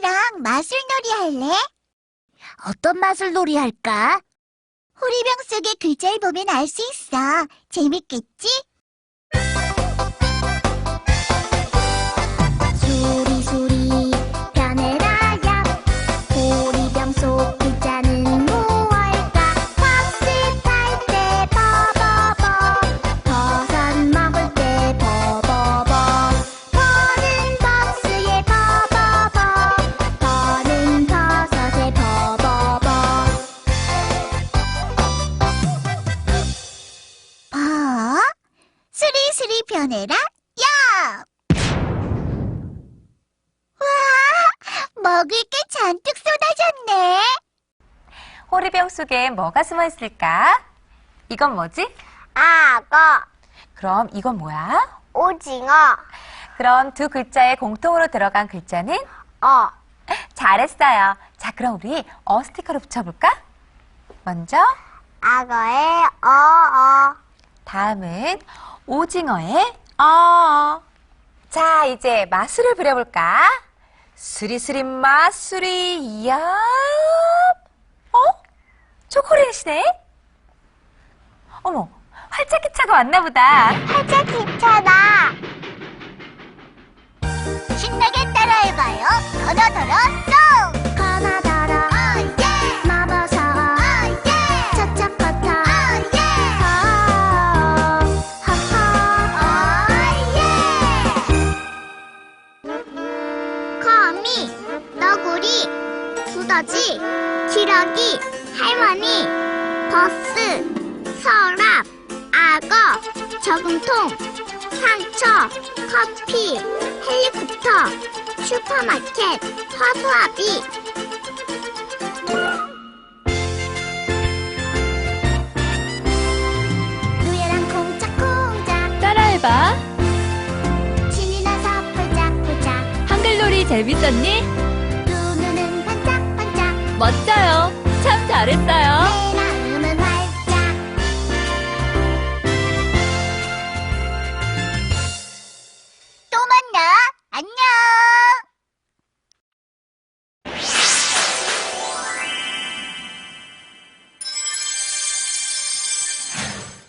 친구들이랑 마술놀이 할래? 어떤 마술놀이 할까? 호리병 속에 글자를 보면 알 수 있어. 재밌겠지? 변해라, 야! 와, 먹을 게 잔뜩 쏟아졌네. 호리병 속에 뭐가 숨어 있을까? 이건 뭐지? 악어 그럼 이건 뭐야? 오징어 그럼 두 글자에 공통으로 들어간 글자는? 어 잘했어요. 자, 그럼 우리 어 스티커를 붙여볼까? 먼저, 악어의 어어 다음은 오징어의 어. 자, 이제 마술을 부려볼까? 수리수리 마술이 야. 어? 초콜릿이네? 어머, 활짝기차가 왔나 보다. 활짝 기차다 신나게 따 거미 너구리 두더지 기러기 할머니 버스 서랍 악어 저금통 상처 커피 헬리콥터 슈퍼마켓 허수아비 재밌었니? 두 눈은 반짝반짝 멋져요. 참 잘했어요.